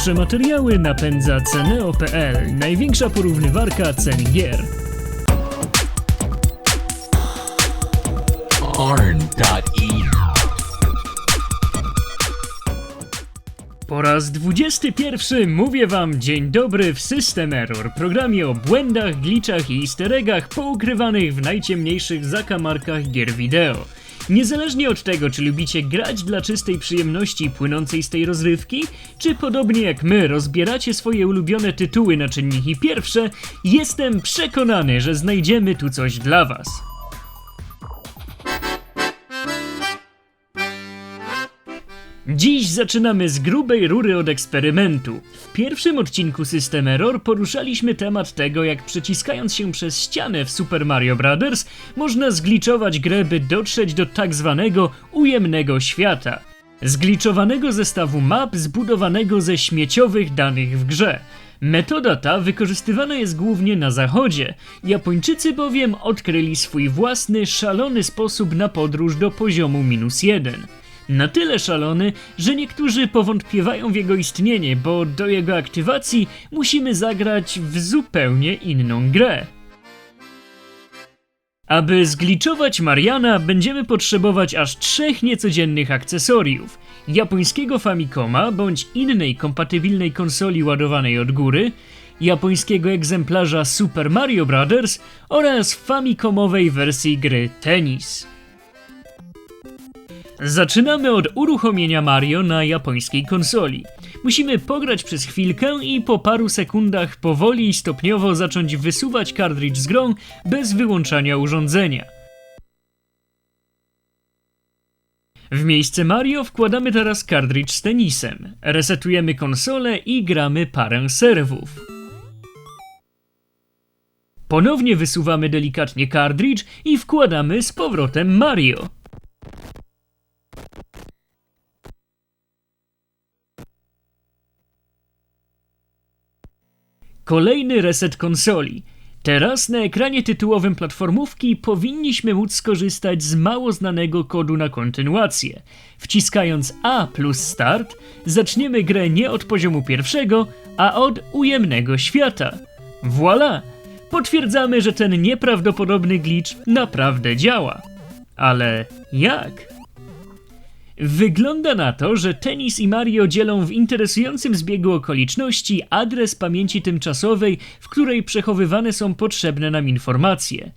Nasze materiały napędza Ceneo.pl, największa porównywarka cen gier. Arn.eu. Po raz 21 mówię wam dzień dobry w System Error, programie o błędach, glitchach i easter eggach poukrywanych w najciemniejszych zakamarkach gier wideo. Niezależnie od tego, czy lubicie grać dla czystej przyjemności płynącej z tej rozrywki, czy podobnie jak my rozbieracie swoje ulubione tytuły na czynniki pierwsze, jestem przekonany, że znajdziemy tu coś dla was. Dziś zaczynamy z grubej rury od eksperymentu. W pierwszym odcinku System Error poruszaliśmy temat tego, jak przeciskając się przez ścianę w Super Mario Bros. można zgliczować grę, by dotrzeć do tak zwanego ujemnego świata. Zgliczowanego zestawu map zbudowanego ze śmieciowych danych w grze. Metoda ta wykorzystywana jest głównie na zachodzie. Japończycy bowiem odkryli swój własny, szalony sposób na podróż do poziomu minus jeden. Na tyle szalony, że niektórzy powątpiewają w jego istnienie, bo do jego aktywacji musimy zagrać w zupełnie inną grę. Aby zgliczować Mariana, będziemy potrzebować aż trzech niecodziennych akcesoriów: japońskiego Famicoma bądź innej kompatybilnej konsoli ładowanej od góry, japońskiego egzemplarza Super Mario Bros. oraz Famicomowej wersji gry Tennis. Zaczynamy od uruchomienia Mario na japońskiej konsoli. Musimy pograć przez chwilkę i po paru sekundach powoli i stopniowo zacząć wysuwać kartridż z grą bez wyłączania urządzenia. W miejsce Mario wkładamy teraz kartridż z tenisem. Resetujemy konsolę i gramy parę serwów. Ponownie wysuwamy delikatnie kartridż i wkładamy z powrotem Mario. Kolejny reset konsoli. Teraz na ekranie tytułowym platformówki powinniśmy móc skorzystać z mało znanego kodu na kontynuację. Wciskając A plus start, zaczniemy grę nie od poziomu pierwszego, a od ujemnego świata. Voila! Potwierdzamy, że ten nieprawdopodobny glitch naprawdę działa. Ale jak? Wygląda na to, że Tenis i Mario dzielą w interesującym zbiegu okoliczności adres pamięci tymczasowej, w której przechowywane są potrzebne nam informacje.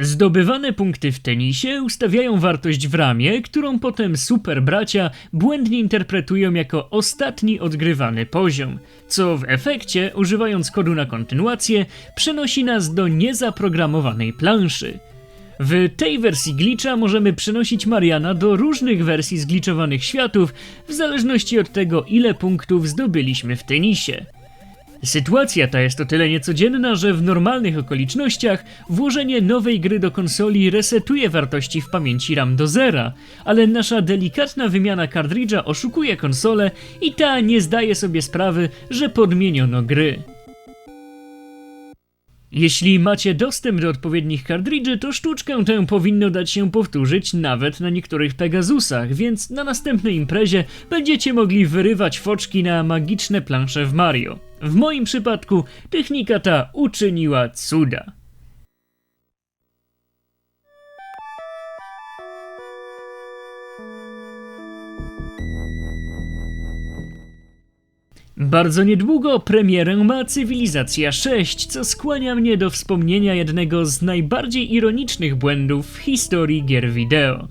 Zdobywane punkty w tenisie ustawiają wartość w ramie, którą potem super bracia błędnie interpretują jako ostatni odgrywany poziom, co w efekcie, używając kodu na kontynuację, przenosi nas do niezaprogramowanej planszy. W tej wersji glitcha możemy przenosić Mariana do różnych wersji zgliczowanych światów, w zależności od tego, ile punktów zdobyliśmy w tenisie. Sytuacja ta jest o tyle niecodzienna, że w normalnych okolicznościach włożenie nowej gry do konsoli resetuje wartości w pamięci RAM do zera, ale nasza delikatna wymiana kartridża oszukuje konsolę i ta nie zdaje sobie sprawy, że podmieniono gry. Jeśli macie dostęp do odpowiednich kartridży, to sztuczkę tę powinno dać się powtórzyć nawet na niektórych Pegasusach, więc na następnej imprezie będziecie mogli wyrywać foczki na magiczne plansze w Mario. W moim przypadku technika ta uczyniła cuda. Bardzo niedługo premierę ma Cywilizacja 6, co skłania mnie do wspomnienia jednego z najbardziej ironicznych błędów w historii gier wideo.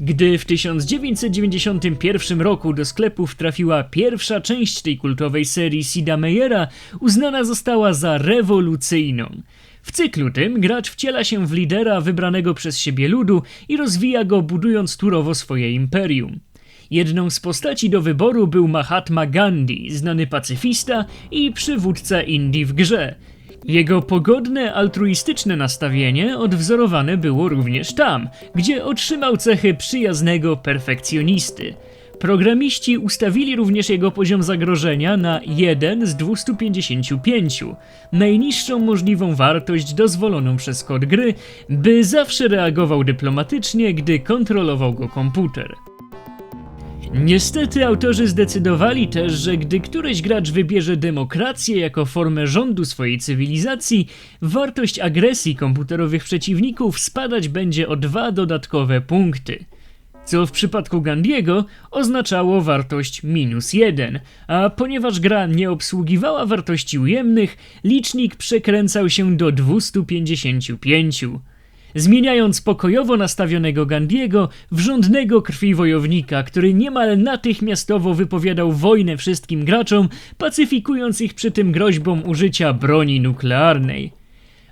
Gdy w 1991 roku do sklepów trafiła pierwsza część tej kultowej serii Sida Meyera, uznana została za rewolucyjną. W cyklu tym gracz wciela się w lidera wybranego przez siebie ludu i rozwija go budując turowo swoje imperium. Jedną z postaci do wyboru był Mahatma Gandhi, znany pacyfista i przywódca Indii w grze. Jego pogodne, altruistyczne nastawienie odwzorowane było również tam, gdzie otrzymał cechy przyjaznego perfekcjonisty. Programiści ustawili również jego poziom zagrożenia na 1 z 255, najniższą możliwą wartość dozwoloną przez kod gry, by zawsze reagował dyplomatycznie, gdy kontrolował go komputer. Niestety autorzy zdecydowali też, że gdy któryś gracz wybierze demokrację jako formę rządu swojej cywilizacji, wartość agresji komputerowych przeciwników spadać będzie o dwa dodatkowe punkty. Co w przypadku Gandiego oznaczało wartość minus jeden, a ponieważ gra nie obsługiwała wartości ujemnych, licznik przekręcał się do 255 zmieniając pokojowo nastawionego Gandiego w żądnego krwi wojownika, który niemal natychmiastowo wypowiadał wojnę wszystkim graczom, pacyfikując ich przy tym groźbą użycia broni nuklearnej.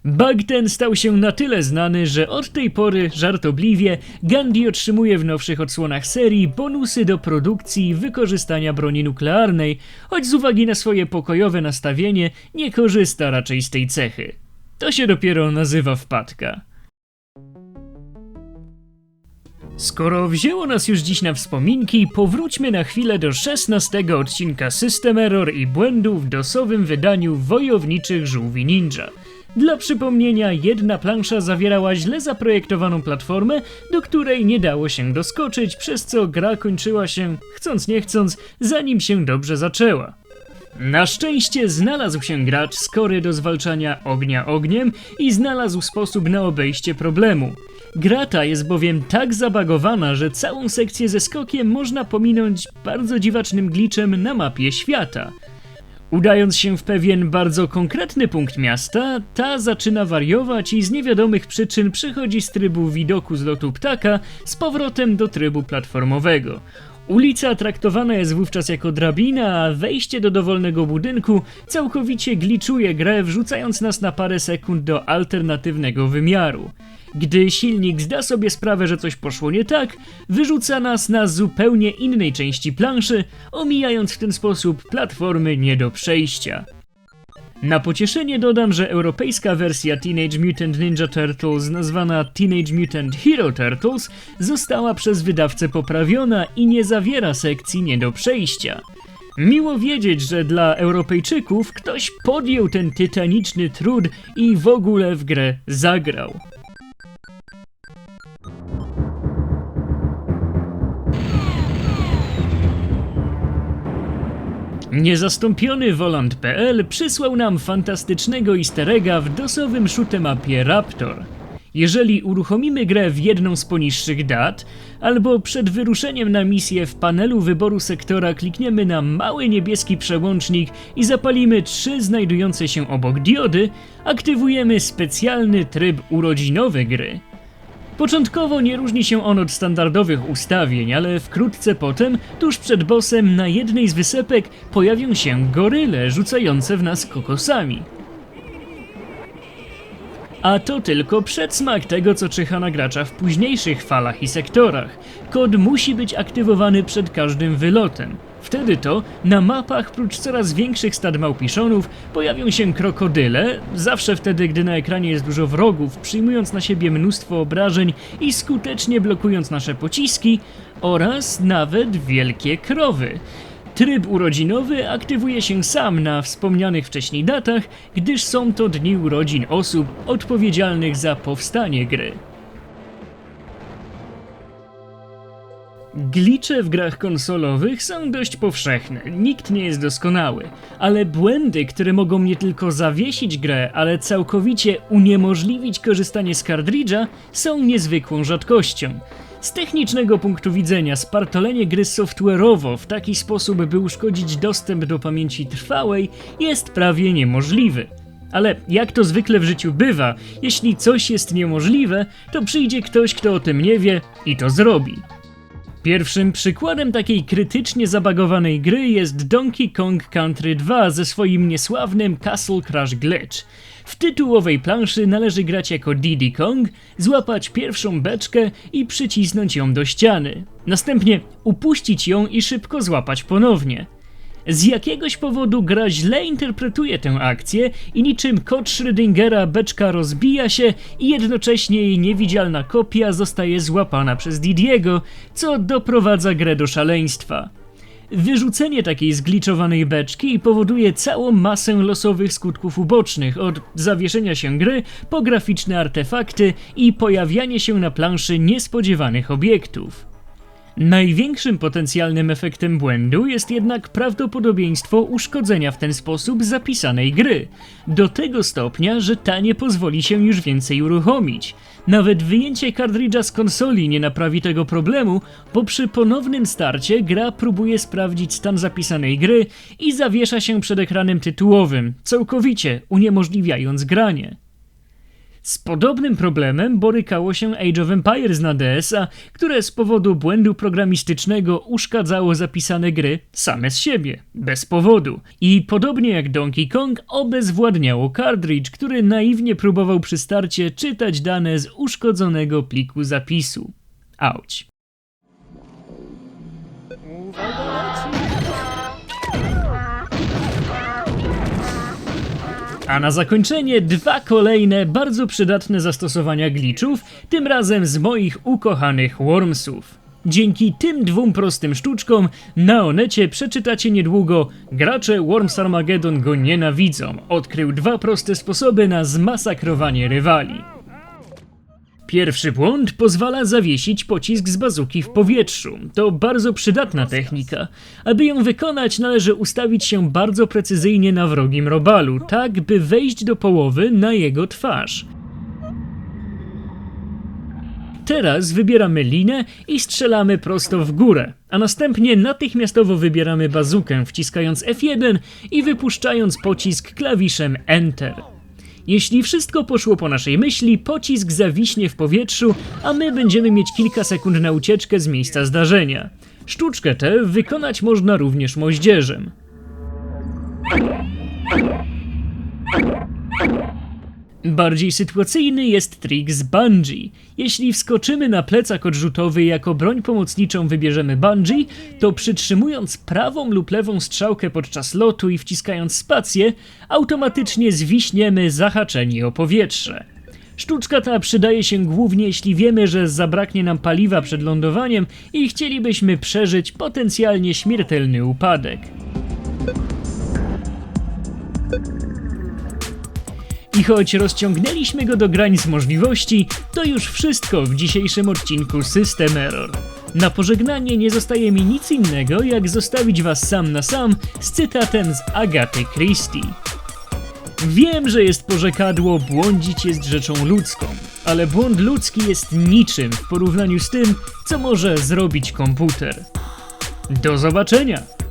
Bug ten stał się na tyle znany, że od tej pory, żartobliwie, Gandhi otrzymuje w nowszych odsłonach serii bonusy do produkcji wykorzystania broni nuklearnej, choć z uwagi na swoje pokojowe nastawienie nie korzysta raczej z tej cechy. To się dopiero nazywa wpadka. Skoro wzięło nas już dziś na wspominki, powróćmy na chwilę do 16 odcinka System Error i błędów w dosowym wydaniu Wojowniczych Żółwi Ninja. Dla przypomnienia, jedna plansza zawierała źle zaprojektowaną platformę, do której nie dało się doskoczyć, przez co gra kończyła się, chcąc nie chcąc, zanim się dobrze zaczęła. Na szczęście znalazł się gracz skory do zwalczania ognia ogniem i znalazł sposób na obejście problemu. Gra ta jest bowiem tak zabagowana, że całą sekcję ze skokiem można pominąć bardzo dziwacznym glitchem na mapie świata. Udając się w pewien bardzo konkretny punkt miasta, ta zaczyna wariować i z niewiadomych przyczyn przechodzi z trybu widoku z lotu ptaka z powrotem do trybu platformowego. Ulica traktowana jest wówczas jako drabina, a wejście do dowolnego budynku całkowicie gliczuje grę, wrzucając nas na parę sekund do alternatywnego wymiaru. Gdy silnik zda sobie sprawę, że coś poszło nie tak, wyrzuca nas na zupełnie innej części planszy, omijając w ten sposób platformy nie do przejścia. Na pocieszenie dodam, że europejska wersja Teenage Mutant Ninja Turtles, nazwana Teenage Mutant Hero Turtles, została przez wydawcę poprawiona i nie zawiera sekcji nie do przejścia. Miło wiedzieć, że dla Europejczyków ktoś podjął ten tytaniczny trud i w ogóle w grę zagrał. Niezastąpiony Volant.pl przysłał nam fantastycznego easter egga w dosowym shoot'emapie Raptor. Jeżeli uruchomimy grę w jedną z poniższych dat, albo przed wyruszeniem na misję w panelu wyboru sektora klikniemy na mały niebieski przełącznik i zapalimy trzy znajdujące się obok diody, aktywujemy specjalny tryb urodzinowy gry. Początkowo nie różni się on od standardowych ustawień, ale wkrótce potem, tuż przed bossem, na jednej z wysepek pojawią się goryle rzucające w nas kokosami. A to tylko przedsmak tego, co czyha na gracza w późniejszych falach i sektorach. Kod musi być aktywowany przed każdym wylotem. Wtedy to na mapach prócz coraz większych stad małpiszonów pojawią się krokodyle, zawsze wtedy gdy na ekranie jest dużo wrogów, przyjmując na siebie mnóstwo obrażeń i skutecznie blokując nasze pociski, oraz nawet wielkie krowy. Tryb urodzinowy aktywuje się sam na wspomnianych wcześniej datach, gdyż są to dni urodzin osób odpowiedzialnych za powstanie gry. Glicze w grach konsolowych są dość powszechne, nikt nie jest doskonały, ale błędy, które mogą nie tylko zawiesić grę, ale całkowicie uniemożliwić korzystanie z kartridża, są niezwykłą rzadkością. Z technicznego punktu widzenia spartolenie gry software'owo w taki sposób, by uszkodzić dostęp do pamięci trwałej, jest prawie niemożliwy. Ale jak to zwykle w życiu bywa, jeśli coś jest niemożliwe, to przyjdzie ktoś, kto o tym nie wie i to zrobi. Pierwszym przykładem takiej krytycznie zabagowanej gry jest Donkey Kong Country 2 ze swoim niesławnym Castle Crash Glitch. W tytułowej planszy należy grać jako Diddy Kong, złapać pierwszą beczkę i przycisnąć ją do ściany. Następnie upuścić ją i szybko złapać ponownie. Z jakiegoś powodu gra źle interpretuje tę akcję i niczym kod Schrödingera beczka rozbija się i jednocześnie jej niewidzialna kopia zostaje złapana przez Didiego, co doprowadza grę do szaleństwa. Wyrzucenie takiej zgliczowanej beczki powoduje całą masę losowych skutków ubocznych, od zawieszenia się gry po graficzne artefakty i pojawianie się na planszy niespodziewanych obiektów. Największym potencjalnym efektem błędu jest jednak prawdopodobieństwo uszkodzenia w ten sposób zapisanej gry. Do tego stopnia, że ta nie pozwoli się już więcej uruchomić. Nawet wyjęcie kartridża z konsoli nie naprawi tego problemu, bo przy ponownym starcie gra próbuje sprawdzić stan zapisanej gry i zawiesza się przed ekranem tytułowym, całkowicie uniemożliwiając granie. Z podobnym problemem borykało się Age of Empires na DS-a, które z powodu błędu programistycznego uszkadzało zapisane gry same z siebie, bez powodu. I podobnie jak Donkey Kong, obezwładniało cartridge, który naiwnie próbował przy starcie czytać dane z uszkodzonego pliku zapisu. Auć. A na zakończenie dwa kolejne bardzo przydatne zastosowania glitchów, tym razem z moich ukochanych Wormsów. Dzięki tym dwóm prostym sztuczkom na Onecie przeczytacie niedługo Gracze Worms Armageddon go nienawidzą. Odkrył dwa proste sposoby na zmasakrowanie rywali. Pierwszy błąd pozwala zawiesić pocisk z bazuki w powietrzu. To bardzo przydatna technika. Aby ją wykonać, należy ustawić się bardzo precyzyjnie na wrogim robalu, tak by wejść do połowy na jego twarz. Teraz wybieramy linę i strzelamy prosto w górę, a następnie natychmiastowo wybieramy bazukę, wciskając F1 i wypuszczając pocisk klawiszem Enter. Jeśli wszystko poszło po naszej myśli, pocisk zawiśnie w powietrzu, a my będziemy mieć kilka sekund na ucieczkę z miejsca zdarzenia. Sztuczkę tę wykonać można również moździerzem. Bardziej sytuacyjny jest trik z bungee. Jeśli wskoczymy na plecak odrzutowy i jako broń pomocniczą wybierzemy bungee, to przytrzymując prawą lub lewą strzałkę podczas lotu i wciskając spację, automatycznie zwiśniemy zahaczeni o powietrze. Sztuczka ta przydaje się głównie jeśli wiemy, że zabraknie nam paliwa przed lądowaniem i chcielibyśmy przeżyć potencjalnie śmiertelny upadek. I choć rozciągnęliśmy go do granic możliwości, to już wszystko w dzisiejszym odcinku System Error. Na pożegnanie nie zostaje mi nic innego, jak zostawić was sam na sam z cytatem z Agaty Christie. Wiem, że jest porzekadło, błądzić jest rzeczą ludzką, ale błąd ludzki jest niczym w porównaniu z tym, co może zrobić komputer. Do zobaczenia!